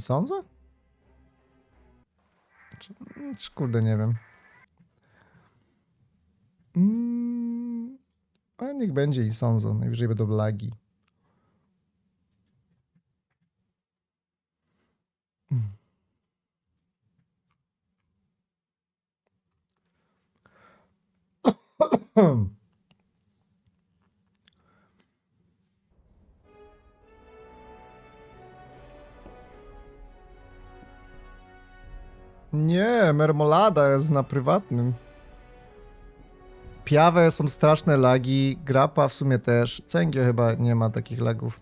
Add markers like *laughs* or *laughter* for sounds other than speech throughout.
I sądzę? Czy, czy kurde, nie wiem. Mm, a niech będzie i sądzą. Najwyżej będą lagi. *coughs* Nie, mermolada jest na prywatnym. Piawę są straszne lagi, grapa w sumie też. Cęgie chyba nie ma takich lagów.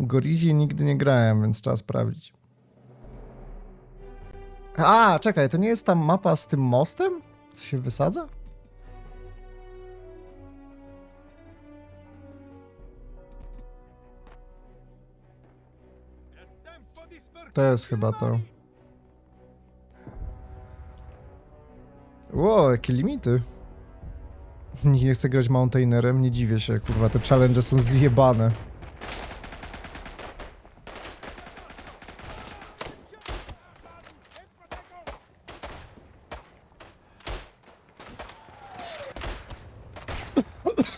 Gorizi nigdy nie grałem, więc trzeba sprawdzić. A, czekaj, to nie jest tam mapa z tym mostem? Co się wysadza? To jest chyba to. Ło, jakie limity. Nikt nie chce grać mountainerem, nie dziwię się, kurwa, te challenge są zjebane.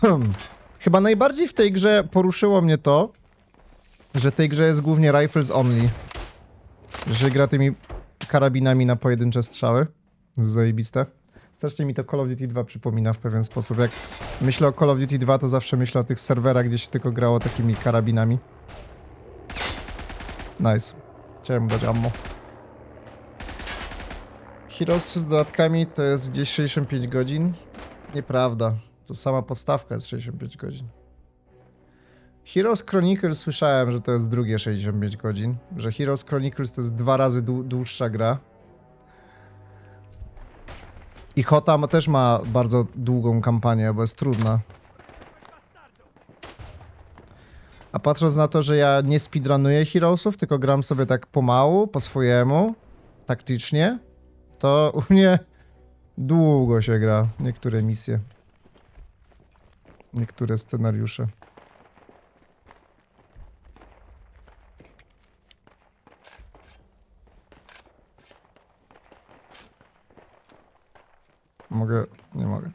*clears throat* Chyba najbardziej w tej grze poruszyło mnie to, że tej grze jest głównie rifles only. Że gra tymi karabinami na pojedyncze strzały. Zajebiste. Strasznie mi to Call of Duty 2 przypomina w pewien sposób. Jak myślę o Call of Duty 2, to zawsze myślę o tych serwerach, gdzie się tylko grało takimi karabinami. Nice. Chciałem dać ammo. Heroes 3 z dodatkami to jest gdzieś 65 godzin. Nieprawda. To sama podstawka jest 65 godzin. Heroes Chronicles słyszałem, że to jest drugie 65 godzin. Że Heroes Chronicles to jest dwa razy dłu- dłuższa gra. I Hota ma- też ma bardzo długą kampanię, bo jest trudna. A patrząc na to, że ja nie speedrunuję Heroesów, tylko gram sobie tak pomału, po swojemu, taktycznie, to u mnie długo się gra niektóre misje. Niektóre scenariusze. Mogę, nie mogę.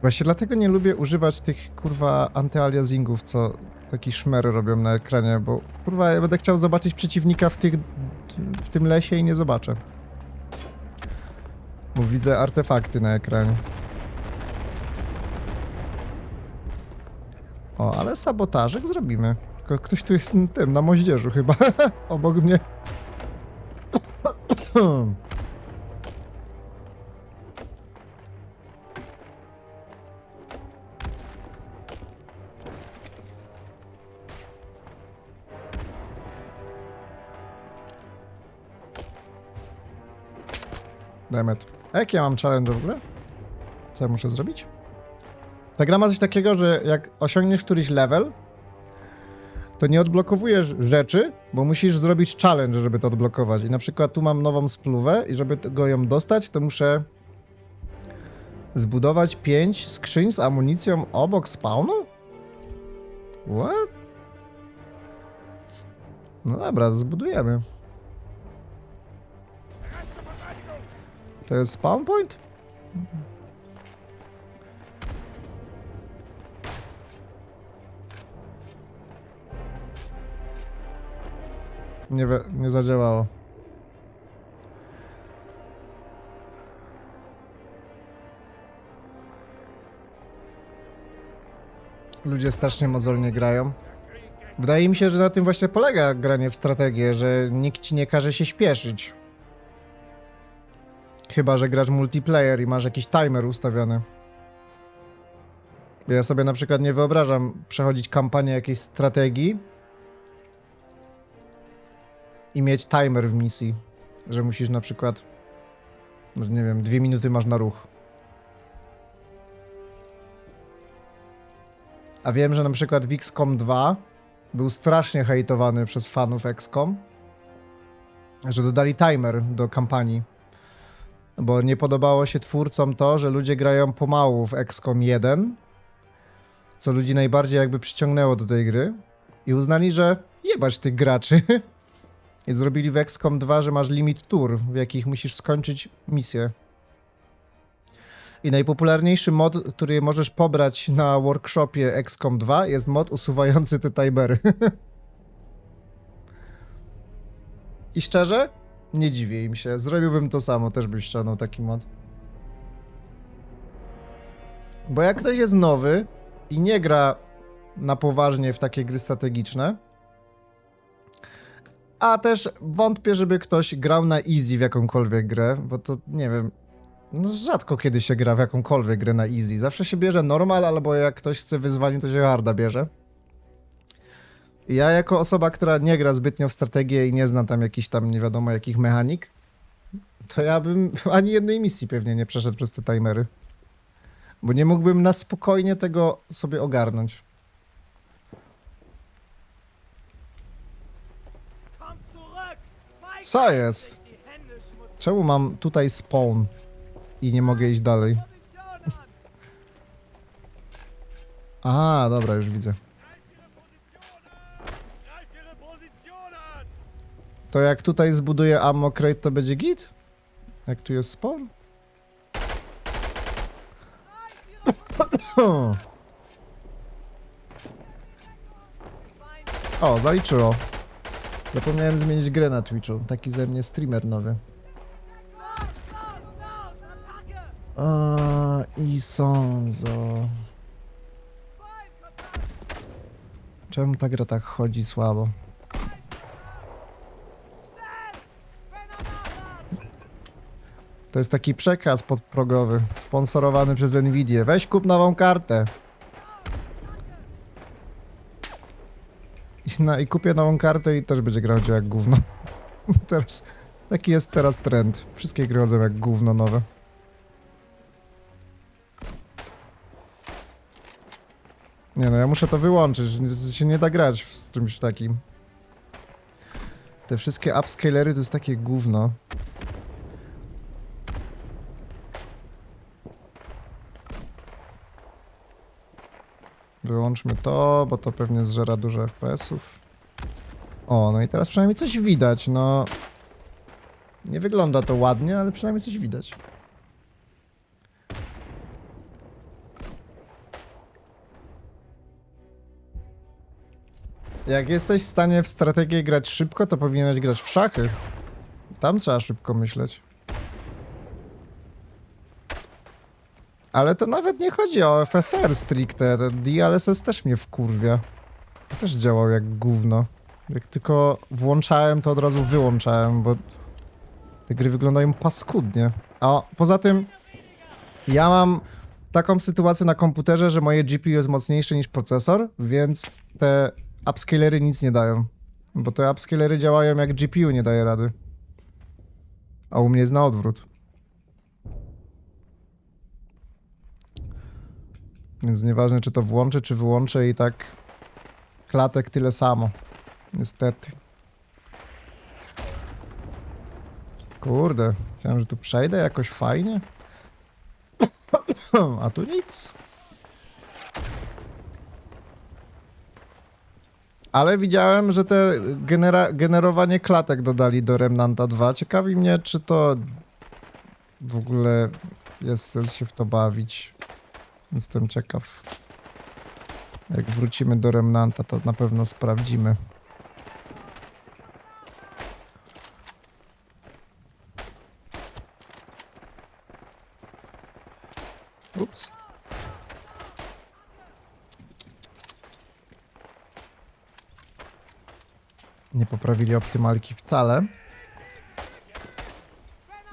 Właśnie dlatego nie lubię używać tych kurwa antyaliasingów, co taki szmer robią na ekranie, bo kurwa ja będę chciał zobaczyć przeciwnika w, tych, w tym lesie i nie zobaczę. Bo widzę artefakty na ekranie. O, ale sabotażek zrobimy. Tylko ktoś tu jest tym, na moździerzu chyba, *laughs* obok mnie. Demet. A jak ja mam challenge w ogóle? Co ja muszę zrobić? Ta gra ma coś takiego, że jak osiągniesz któryś level, to nie odblokowujesz rzeczy, bo musisz zrobić challenge, żeby to odblokować. I na przykład tu mam nową spluwę i żeby go ją dostać, to muszę zbudować 5 skrzyń z amunicją obok spawnu? What? No dobra, zbudujemy. To jest spawn point? Nie, nie zadziałało. Ludzie strasznie mozolnie grają. Wydaje mi się, że na tym właśnie polega granie w strategię, że nikt ci nie każe się śpieszyć. Chyba, że grasz multiplayer i masz jakiś timer ustawiony. Ja sobie na przykład nie wyobrażam przechodzić kampanię jakiejś strategii i mieć timer w misji, że musisz na przykład, może nie wiem, dwie minuty masz na ruch. A wiem, że na przykład w XCOM 2 był strasznie hejtowany przez fanów XCOM, że dodali timer do kampanii. bo nie podobało się twórcom to, że ludzie grają pomału w XCOM 1, co ludzi najbardziej jakby przyciągnęło do tej gry i uznali, że jebać tych graczy. *laughs* Zrobili w XCOM 2, że masz limit tur, w jakich musisz skończyć misję. I najpopularniejszy mod, który możesz pobrać na workshopie XCOM 2 jest mod usuwający te timery. *laughs* I szczerze, nie dziwię im się. Zrobiłbym to samo, też bym ściągnął taki mod. Bo jak ktoś jest nowy i nie gra na poważnie w takie gry strategiczne, a też wątpię, żeby ktoś grał na easy w jakąkolwiek grę, bo to nie wiem. No rzadko kiedy się gra w jakąkolwiek grę na easy. Zawsze się bierze normal, albo jak ktoś chce wyzwanie, to się harda bierze. Ja jako osoba, która nie gra zbytnio w strategię i nie zna tam jakichś tam nie wiadomo jakich mechanik, to ja bym *laughs* ani jednej misji pewnie nie przeszedł przez te timery. Bo nie mógłbym na spokojnie tego sobie ogarnąć. Co jest? Czemu mam tutaj spawn i nie mogę iść dalej? *laughs* Aha, dobra, już widzę. To jak tutaj zbuduję ammo crate, to będzie git? Jak tu jest spawn? *coughs* O, zaliczyło. Zapomniałem zmienić grę na Twitchu. Taki ze mnie streamer nowy. A, i Sonzo. Czemu ta gra tak chodzi słabo? To jest taki przekaz podprogowy, sponsorowany przez Nvidię. Weź kup nową kartę. Na, I kupię nową kartę i też będzie grał jak gówno. *laughs* teraz, taki jest teraz trend. Wszystkie gry chodzą jak gówno nowe. Nie no, ja muszę to wyłączyć. Się nie da grać z czymś takim. Te wszystkie upscalery to jest takie gówno. Wyłączmy to, bo to pewnie zżera dużo FPS-ów. O, no i teraz przynajmniej coś widać, no... Nie wygląda to ładnie, ale przynajmniej coś widać. Jak jesteś w stanie w strategię grać szybko, to powinieneś grać w szachy. Tam trzeba szybko myśleć. Ale to nawet nie chodzi o FSR stricte. DLSS też mnie wkurwia. Też działał jak gówno. Jak tylko włączałem, to od razu wyłączałem, bo te gry wyglądają paskudnie. A poza tym, ja mam taką sytuację na komputerze, że moje GPU jest mocniejsze niż procesor, więc te upscalery nic nie dają. Bo te upscalery działają jak GPU nie daje rady. A u mnie jest na odwrót. Więc nieważne, czy to włączę, czy wyłączę i tak klatek tyle samo. Niestety. Kurde, chciałem, że tu przejdę jakoś fajnie. *coughs* A tu nic. Ale widziałem, że te genera generowanie klatek dodali do Remnanta 2. Ciekawi mnie, czy to w ogóle jest sens się w to bawić. Jestem ciekaw. Jak wrócimy do Remnanta, to na pewno sprawdzimy. Ups. Nie poprawili optymalki wcale.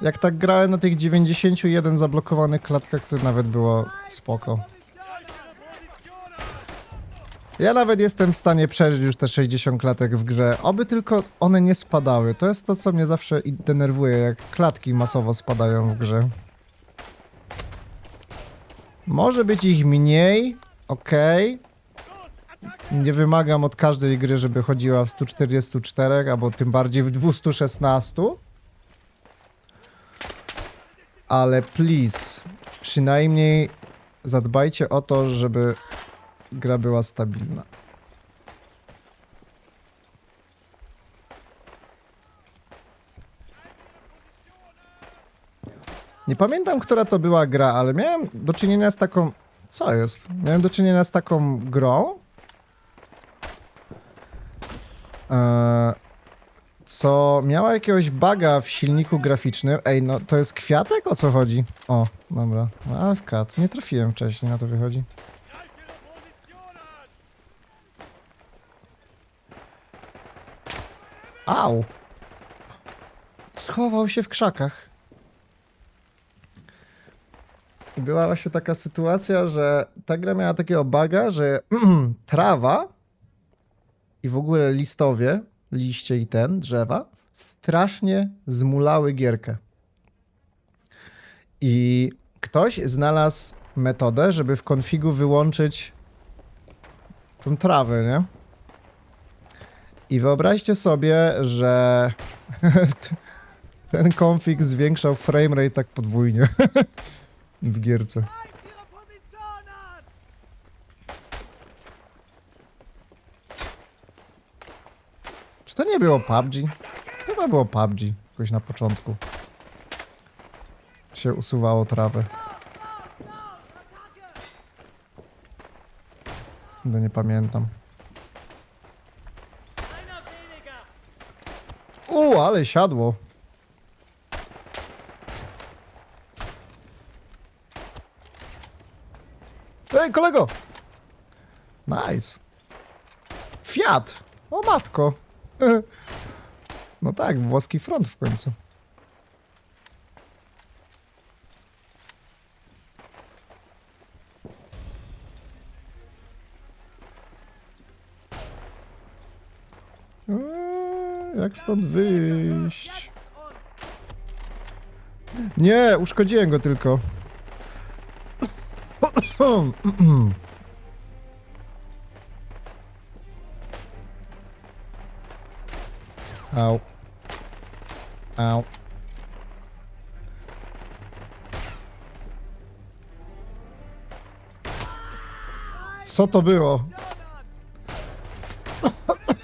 Jak tak grałem na tych 91 zablokowanych klatkach, to nawet było spoko. Ja nawet jestem w stanie przeżyć już te 60 klatek w grze, oby tylko one nie spadały. To jest to, co mnie zawsze denerwuje, jak klatki masowo spadają w grze. Może być ich mniej, okej. Nie wymagam od każdej gry, żeby chodziła w 144, albo tym bardziej w 216. ale please, przynajmniej zadbajcie o to, żeby gra była stabilna. Nie pamiętam, która to była gra, ale miałem do czynienia z taką. Co jest? Miałem do czynienia z taką grą. E, co miała jakiegoś buga w silniku graficznym. Ej, no to jest kwiatek? O co chodzi? O, dobra. A, w kat. Nie trafiłem wcześniej, na to wychodzi. Au! Schował się w krzakach. I była właśnie taka sytuacja, że ta gra miała takiego buga, że *clears throat* trawa i w ogóle listowie, liście i ten, drzewa, strasznie zmulały gierkę. I ktoś znalazł metodę, żeby w konfigu wyłączyć tą trawę, nie? I wyobraźcie sobie, że *laughs* ten konfig zwiększał framerate tak podwójnie *laughs* w gierce. To nie było PUBG? Chyba było PUBG, jakoś na początku. Się usuwało trawę. No nie pamiętam. U, ale siadło. Ej, kolego! Nice. Fiat! O matko. *laughs* No tak, włoski front w końcu. Eee, jak stąd wyjść? Nie, uszkodziłem go tylko. *clears throat* *clears throat* Au. Au. Co to było?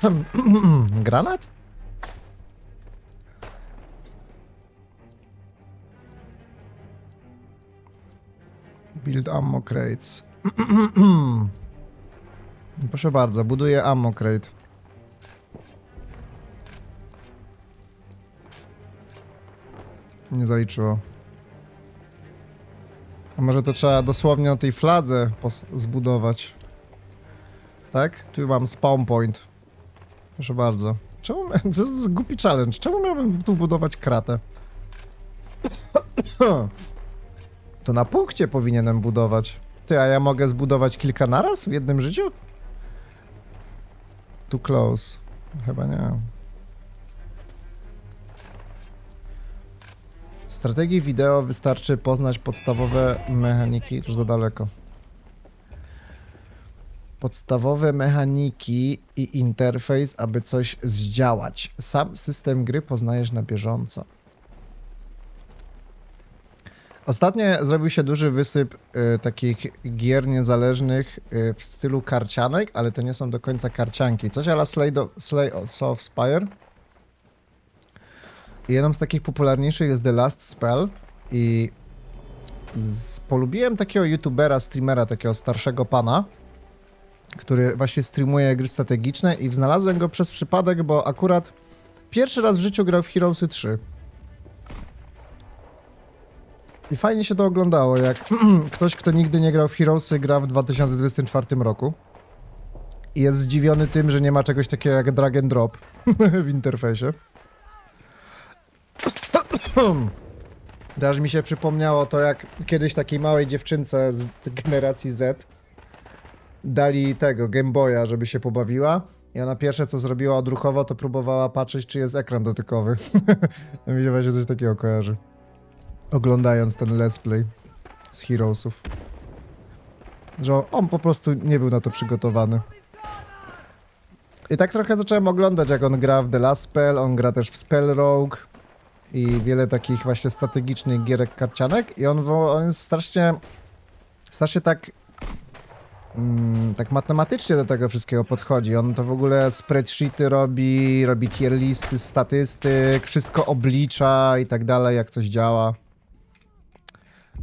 *coughs* Granat? Build ammo crates. *coughs* Proszę bardzo, buduję ammo crate. Nie zaliczyło. A może to trzeba dosłownie na tej fladze zbudować? Tak? Tu mam spawn point. Proszę bardzo. Czemu *laughs* to jest głupi challenge. Czemu miałbym tu budować kratę? To na punkcie powinienem budować. Ty, a ja mogę zbudować kilka naraz w jednym życiu? Too close. Chyba nie. Strategii wideo wystarczy poznać podstawowe mechaniki. Już za daleko. Podstawowe mechaniki i interfejs, aby coś zdziałać. Sam system gry poznajesz na bieżąco. Ostatnio zrobił się duży wysyp y, takich gier niezależnych y, w stylu karcianek, ale to nie są do końca karcianki. Coś ala Slay, do, Slay of Spire. Jedną z takich popularniejszych jest The Last Spell i z, polubiłem takiego youtubera, streamera, takiego starszego pana, który właśnie streamuje gry strategiczne i znalazłem go przez przypadek, bo akurat pierwszy raz w życiu grał w Heroesy 3. I fajnie się to oglądało, jak *clears throat* ktoś, kto nigdy nie grał w Heroesy, gra w 2024 roku. I jest zdziwiony tym, że nie ma czegoś takiego jak drag and drop *laughs* w interfejsie. Też mi się przypomniało to, jak kiedyś takiej małej dziewczynce z generacji Z dali tego Game Boya, żeby się pobawiła. I ona pierwsze co zrobiła odruchowo, to próbowała patrzeć, czy jest ekran dotykowy. *laughs* mi się coś takiego kojarzy. Oglądając ten let's play z Heroesów. Że on po prostu nie był na to przygotowany. I tak trochę zacząłem oglądać, jak on gra w The Last Spell, on gra też w Spell Rogue. I wiele takich właśnie strategicznych gierek karcianek i on, on jest strasznie, strasznie tak mm, tak matematycznie do tego wszystkiego podchodzi. On to w ogóle spreadsheety robi, robi tier listy, statystyk, wszystko oblicza i tak dalej, jak coś działa.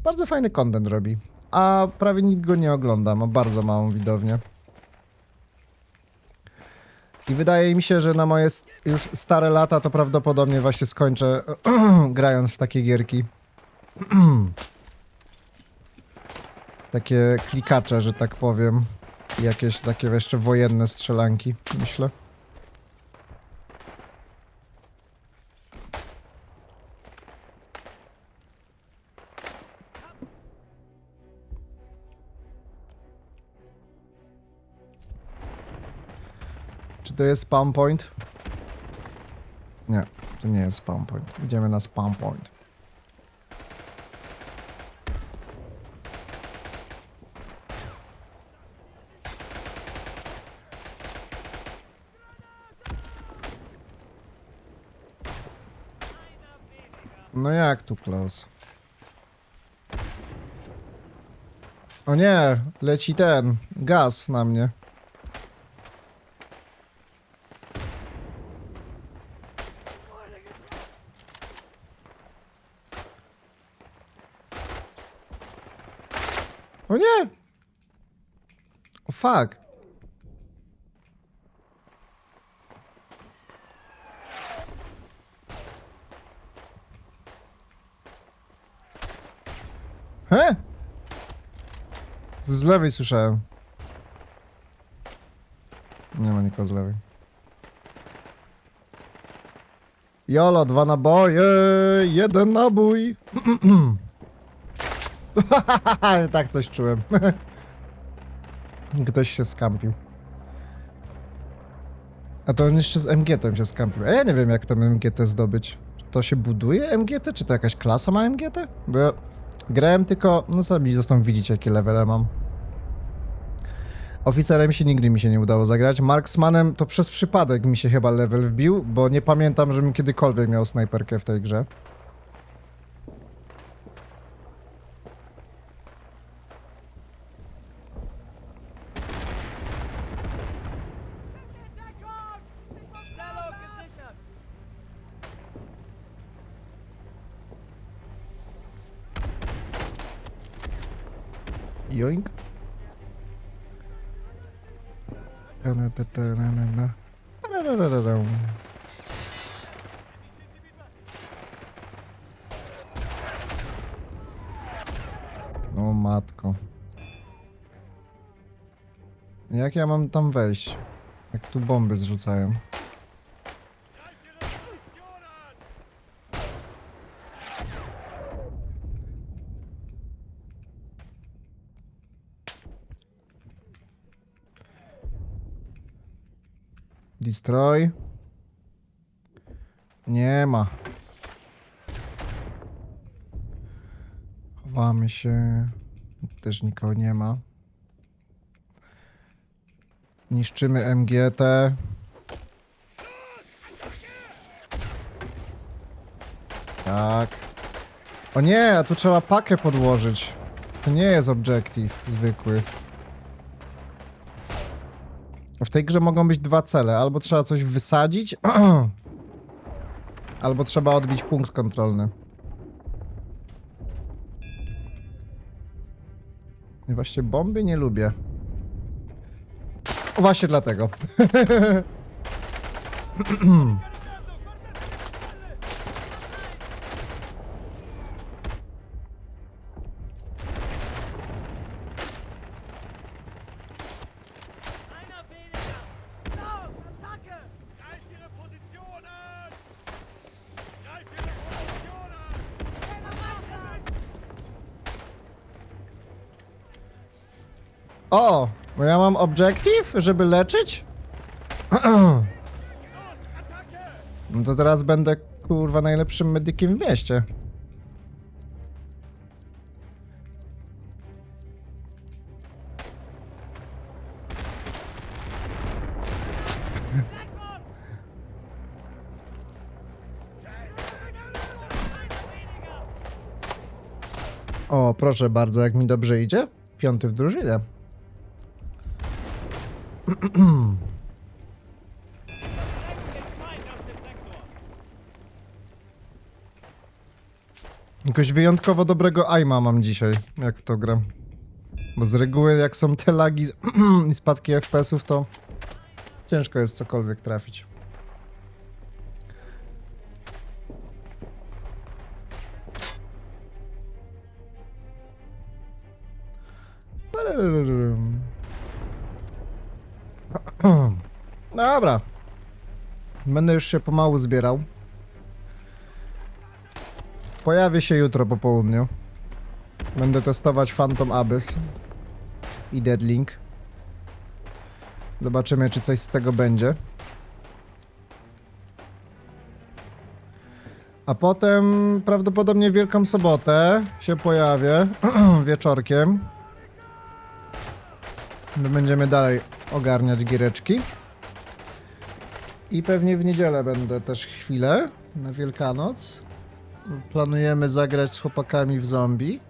Bardzo fajny content robi. A prawie nikt go nie ogląda, ma bardzo małą widownię. I wydaje mi się, że na moje już stare lata to prawdopodobnie właśnie skończę *clears throat* grając w takie gierki. *clears throat* takie klikacze, że tak powiem. Jakieś takie jeszcze wojenne strzelanki, myślę. To jest spawn point? Nie, to nie jest spawn point. Idziemy na spawn point. No jak tu, Klaus? O nie, leci ten gaz na mnie. O nie! O fuck. He? Z lewej słyszałem. Nie ma nikogo z lewej. Jolo, dwa naboje, jeden nabój. *clears throat* tak coś czułem. *laughs* Ktoś się skampił. A to on jeszcze z MGT się skampił. A ja nie wiem jak tam MGT zdobyć. To się buduje MGT? Czy to jakaś klasa ma MGT? Bo ja grałem tylko... No sami zresztą widzicie jakie levele mam. Oficerem się nigdy mi się nie udało zagrać. Marksmanem to przez przypadek mi się chyba level wbił, bo nie pamiętam, żebym kiedykolwiek miał snajperkę w tej grze. Joink. O matko. Jak ja mam tam wejść? Jak tu bomby zrzucają? Destroy. Nie ma. Chowamy się. Też nikogo nie ma. Niszczymy MGT. Tak. O nie, a tu trzeba pakę podłożyć. To nie jest objective zwykły. W tej grze mogą być dwa cele. Albo trzeba coś wysadzić, *clears throat* albo trzeba odbić punkt kontrolny. I właśnie bomby nie lubię. Właśnie dlatego. *clears throat* *clears throat* objective, żeby leczyć? *clears throat* No to teraz będę, kurwa, najlepszym medykiem w mieście. O, proszę bardzo, jak mi dobrze idzie. Piąty w drużynie. *clears throat* Jakoś wyjątkowo dobrego aima mam dzisiaj, jak to gram. Bo z reguły jak są te lagi *clears throat* i spadki FPS-ów, to ciężko jest cokolwiek trafić. *clears throat* Dobra. Będę już się pomału zbierał. Pojawię się jutro po południu. Będę testować Phantom Abyss i Deadlink. Zobaczymy, czy coś z tego będzie. A potem prawdopodobnie w Wielką Sobotę się pojawię *clears throat* wieczorkiem. Będziemy dalej ogarniać giereczki. I pewnie w niedzielę będę też chwilę na Wielkanoc. Planujemy zagrać z chłopakami w zombie.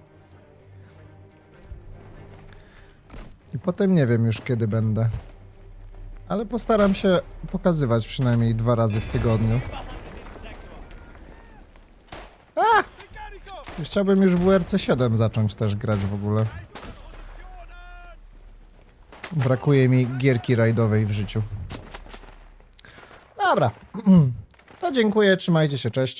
I potem nie wiem już kiedy będę. Ale postaram się pokazywać przynajmniej dwa razy w tygodniu. A! Chciałbym już w WRC 7 zacząć też grać w ogóle. Brakuje mi gierki rajdowej w życiu. Dobra. *clears throat* To dziękuję, trzymajcie się, cześć.